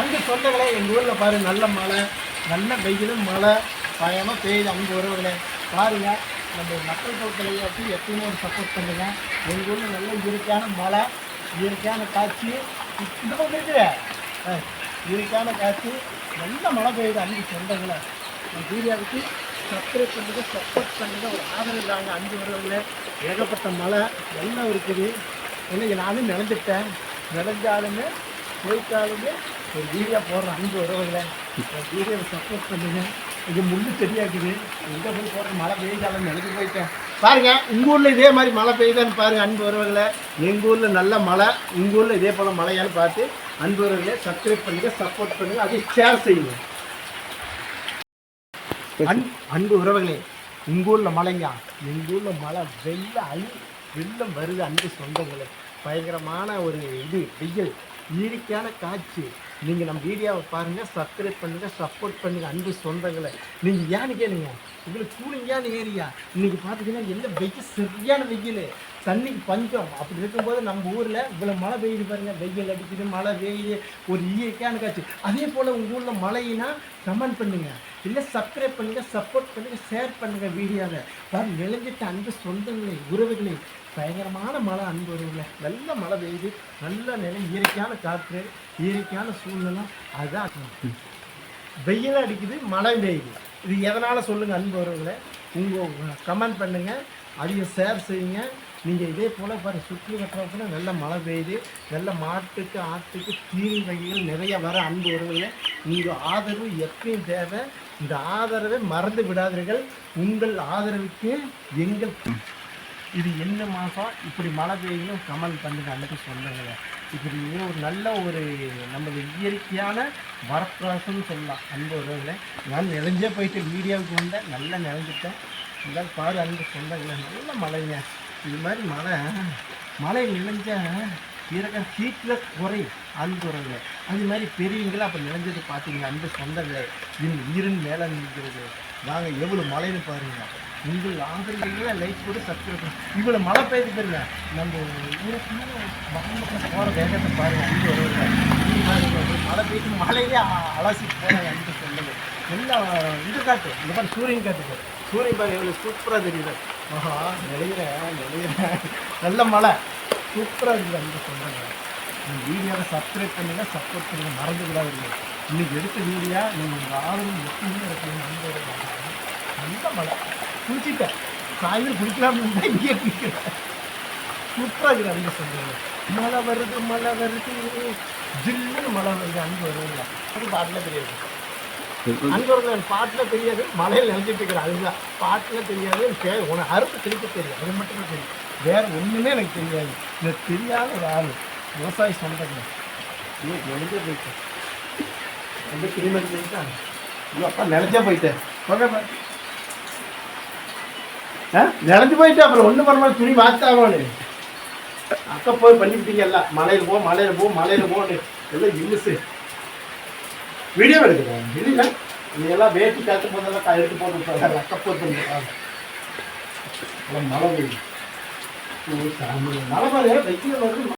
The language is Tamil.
அங்கே சொந்தங்களே எங்கள் ஊரில் பாரு நல்ல மழை நல்ல வெயிலும் மழை பயமாக பெய்யுது அங்கே உறவுகளே பாருங்க நம்ம மக்கள் தொழிலாளி எப்பயுமே ஒரு சப்போர்ட் பண்ணுங்கள் எங்கள் ஊரில் நல்ல இயற்கையான மழை இயற்கையான காட்சி இந்த பக்கம் இருக்குது. இயற்கையான காட்சி நல்ல மழை பெய்யுது அன்றைக்கி சொந்தங்களை வீடியோவுக்கு சப்ஸ்கிரைப் பண்ணுறது சப்போர்ட் பண்ணுறது ஒரு ஆதரவு இல்லாங்க அஞ்சு உறவுகளே ஏகப்பட்ட மழை எல்லாம் இருக்குது. இன்னைக்கு நானும் நினைஞ்சிட்டேன். நினைஞ்சாலுமே போயிட்டாலுமே ஒரு வீடியோ போடுற அன்பு உறவுகளை வீடியோவை சப்போர்ட் பண்ணுங்க. இது முள்ளு தெரியாக்குது. எங்கே போய் போடுற மழை பெய்தாலும் நினைச்சு போயிட்டேன். பாருங்க உங்கள் ஊரில் இதே மாதிரி மழை பெய்யுதான்னு பாருங்க அன்பு உறவுகளை. எங்கள் ஊரில் நல்ல மழை உங்கள் ஊரில் இதே போல் மழையான்னு பார்த்து அன்பு உறவுகளை சப்ஸ்கிரைப் பண்ணுங்க சப்போர்ட் பண்ணுங்க அதை ஷேர் செய்யுங்க. அன் அன்பு உறவுகளே உங்கள் ஊரில் மழைங்க? எங்கள் ஊரில் மழை வெள்ள அழி வெள்ளம் வருது அன்பு சொந்தங்களே. பயங்கரமான ஒரு இது வெயில். இயற்கையான காட்சி. நீங்கள் நம்ம வீடியோவை பாருங்கள் சப்ஸ்கிரைப் பண்ணுங்கள் சப்போர்ட் பண்ணுங்கள் அன்பு சொந்தங்களை. நீங்கள் ஏன்னு கேளுங்க. உங்களுக்கு கூலிங்கான ஏரியா இன்றைக்கி பார்த்தீங்கன்னா என்ன வெயில் சரியான வெயில். தண்ணிக்கு பஞ்சம் அப்படி இருக்கும்போது நம்ம ஊரில் இவ்வளோ மழை பெய்யுது பாருங்க. வெயில் அடிக்குது மழை பெய்யுது. ஒரு இயற்கையான காட்சி. அதே போல் உங்கள் ஊரில் மழையினா கமெண்ட் பண்ணுங்க. இல்லை சப்ஸ்கிரைப் பண்ணுங்க சப்போர்ட் பண்ணுங்க ஷேர் பண்ணுங்க வீடியோவை. பாரு நிலைஞ்சிட்ட அன்பு சொந்தங்களே உறவுகளே பயங்கரமான மழை அன்பு உறவுகளே நல்ல மழை பெய்யுது. நல்ல நிலை இயற்கையான காற்று இயற்கையான சூழ்நிலை. அதுதான் வெயில் அடிக்குது மழை பெய்யுது. இது எதனால் சொல்லுங்கள் அன்பு உறவுகளே உங்கள் கமெண்ட் பண்ணுங்கள் அதிகம் ஷேர் செய்யுங்க. நீங்கள் இதே போல் பாரு சுற்றி வட்டத்தில் நல்ல மழை பெய்யுது நல்ல மாட்டுக்கு ஆட்டுக்கு தீனி வகைகள் நிறைய வர அன்பு உறவுகளே நீங்கள் ஆதரவு எப்பயும் தேவை. இந்த ஆதரவை மறந்து விடாதீர்கள். உங்கள் ஆதரவுக்கு எங்கள் இது என்ன மாதம் இப்படி மழை பெய்யணும் கமெண்ட் பண்ணுங்க அன்றைக்கு சொன்னாங்க இப்படி ஒரு நல்ல ஒரு நமது இயற்கையான வரப்பிரகாசம்னு சொல்லலாம் அன்பு உறவுகளை. நான் நிறைஞ்சே போயிட்டு வீடியோவுக்கு வந்தேன் நல்லா நிறைஞ்சிட்டேன் இதான் பாரு அன்பு சொந்தங்களை நல்ல மழைங்க. இது மாதிரி மழை மழை நினைஞ்சா இறக்க ஹீட்டில் குறை அன்பு அது மாதிரி பெரியவங்களாம் அப்போ நினைஞ்சது பார்த்தீங்க அந்த சொந்தங்களே இன் இருன் மேலே நிற்கிறது நாங்கள் எவ்வளோ மழைன்னு பாருங்க. உங்கள் ஆதரவுகளை லைக் போட்டு சப்ஸ்கிரைப் பண்ணி. இவ்வளோ மழை பெய்யுது தெரியல நம்ம ஊருக்குள்ள மக்கள் போகிற வேகத்தை பாருங்கள் அங்கே ஒரு மழை பெய்யுது மழையிலே அலசி போகிறாங்க அன்பு சொல்லுங்க எல்லாம் இது காட்டு இந்த மாதிரி சூரியன் காட்டு சூரியன் பாருங்க எவ்வளோ சூப்பராக தெரியுது. ஆஹா நிலையிற நிலையிற நல்ல மழை. சூப்பராக இருக்குது அந்த சொல்லுங்க நீங்கள் வீடியோவை சப்ஸ்கிரைப் பண்ணுங்கள் சப்போர்ட் பண்ணுங்கள் மறந்துக்கூடாது விடாதீங்க இன்னைக்கு எடுத்த வீடியோ நீங்கள் உங்கள் ஆதரவு எப்பயுமே இருக்கணும் அன்பு நல்ல மழை. குளிச்சிட்டேன். சாயந்தரம் குளிக்கலாம்னு இருந்தா இங்கேயே குளிக்கிறேன் சூப்பராக இருக்குது அன்பு சொல்கிறேன் மழை வருது மழை வருது. ஜில்லுன்னு மழை வருது அங்கே வருது அது பாட்டில் தெரியாது. அன்பர்கள் பாட்டில் தெரியாது. மழையில் நினைச்சிட்டு இருக்கிறேன் அதுதான். பாட்டில் தெரியாது எனக்கு உனக்கு அறுப்பு தெரிவிக்க தெரியும் அது மட்டும் தான் தெரியும். வேறு ஒன்றுமே எனக்கு தெரியாது. எனக்கு தெரியாத ஒரு ஆள். விவசாயி சொந்தங்க நினைச்சே போயிட்டேன். ரொம்ப திருமணம் போயிட்டான் ஐயோ அப்பா நினைச்சே போயிட்டேன். ஓகே ஆ? நினைஞ்சு போயிட்டு அப்புறம் ஒன்று பண்ண துணி மாற்றாமனு அக்கா போய் பண்ணிவிட்டீங்க எல்லாம் மலையில் போ மலையில் போ மலையில் போன்னு. எல்லாம் இழுசு வீடியோ எடுக்கிறேன் இல்லை நீ எல்லாம் வேட்டி காத்து போதெல்லாம் க- எடுத்து போட்டு அக்கா போட்டு மழை சாமி. மழை பாரு வெயில் வருது.